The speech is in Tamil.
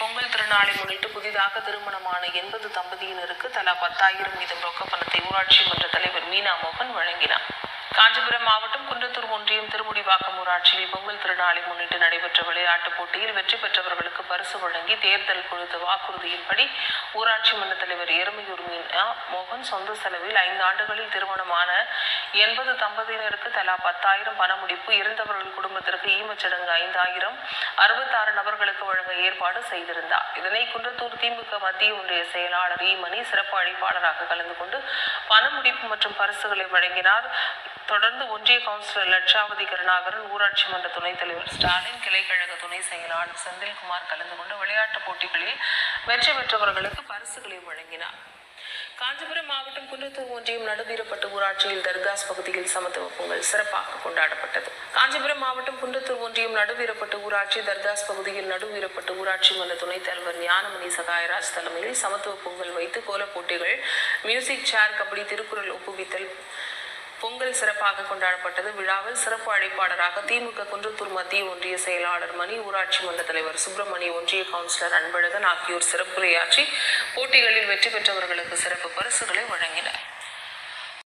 பொங்கல் திருநாளை முன்னிட்டு புதிதாக திருமணமான எண்பது தம்பதியினருக்கு தலா பத்தாயிரம் வீதம் ரொக்க பணத்தை ஊராட்சி மன்ற தலைவர் மீனா மோகன் வழங்கினார். காஞ்சிபுரம் மாவட்டம் குன்றத்தூர் ஒன்றியம் திருமுடிவாக்கம் ஊராட்சியில் பொங்கல் திருநாளை முன்னிட்டு நடைபெற்ற விளையாட்டுப் போட்டியில் வெற்றி பெற்றவர்களுக்கு பரிசு வழங்கி தேர்தல் கொடுத்த வாக்குறுதியின்படி ஊராட்சி மன்ற தலைவர் எருமையூர் மீனா மோகன் சொந்த செலவில் ஐந்து ஆண்டுகளில் திருமணமான எண்பது தம்பதியினருக்கு தலா பத்தாயிரம் பணமுடிப்பு இருந்தவர்கள் இறந்தவர்கள் குடும்பத்திற்கு ஈமச்சடங்கு ஐந்தாயிரம் அறுபத்தாறு நபர்களுக்கு வழங்க ஏற்பாடு செய்திருந்தார். இதனை குன்றத்தூர் திமுக மத்திய ஒன்றிய செயலாளர் ஈமணி சிறப்பு அழைப்பாளராக கலந்து கொண்டு பணமுடிப்பு மற்றும் பரிசுகளை வழங்கினார். தொடர்ந்து ஒன்றிய கவுன்சிலர் லட்சாவதி கருணாகரன் ஊராட்சி மன்ற துணைத் தலைவர் ஸ்டாலின் கிளைக்கழக துணை செயலாளர் செந்தில்குமார் கலந்து கொண்டு விளையாட்டுப் போட்டிகளில் வெற்றி பெற்றவர்களுக்கு பரிசுகளை வழங்கினார். காஞ்சிபுரம் மாவட்டம் குன்றத்தூர் ஒன்றியம் நடுவீரப்பட்டு ஊராட்சியில் தர்காஸ் பகுதியில் சமத்துவ பொங்கல் சிறப்பாக கொண்டாடப்பட்டது. காஞ்சிபுரம் மாவட்டம் குன்றத்தூர் ஒன்றியம் நடுவீரப்பட்டு ஊராட்சி தர்காஸ் பகுதியில் நடுவீரப்பட்டு ஊராட்சி மன்ற துணைத் தலைவர் ஞானமணி சகாயராஜ் தலைமையில் சமத்துவ பொங்கல் வைத்து கோலப் போட்டிகள் மியூசிக் சேர் கபடி திருக்குறள் ஒப்புவித்தல் பொங்கல் சிறப்பாக கொண்டாடப்பட்டது. விழாவில் சிறப்பு அழைப்பாளராக திமுக குன்றத்தூர் மத்திய ஒன்றிய செயலாளர் மணி ஊராட்சி மன்ற தலைவர் சுப்பிரமணிய ஒன்றிய கவுன்சிலர் அன்பழகன் ஆகியோர் சிறப்புரையாற்றி போட்டிகளில் வெற்றி பெற்றவர்களுக்கு சிறப்பு பரிசுகளை வழங்கினர்.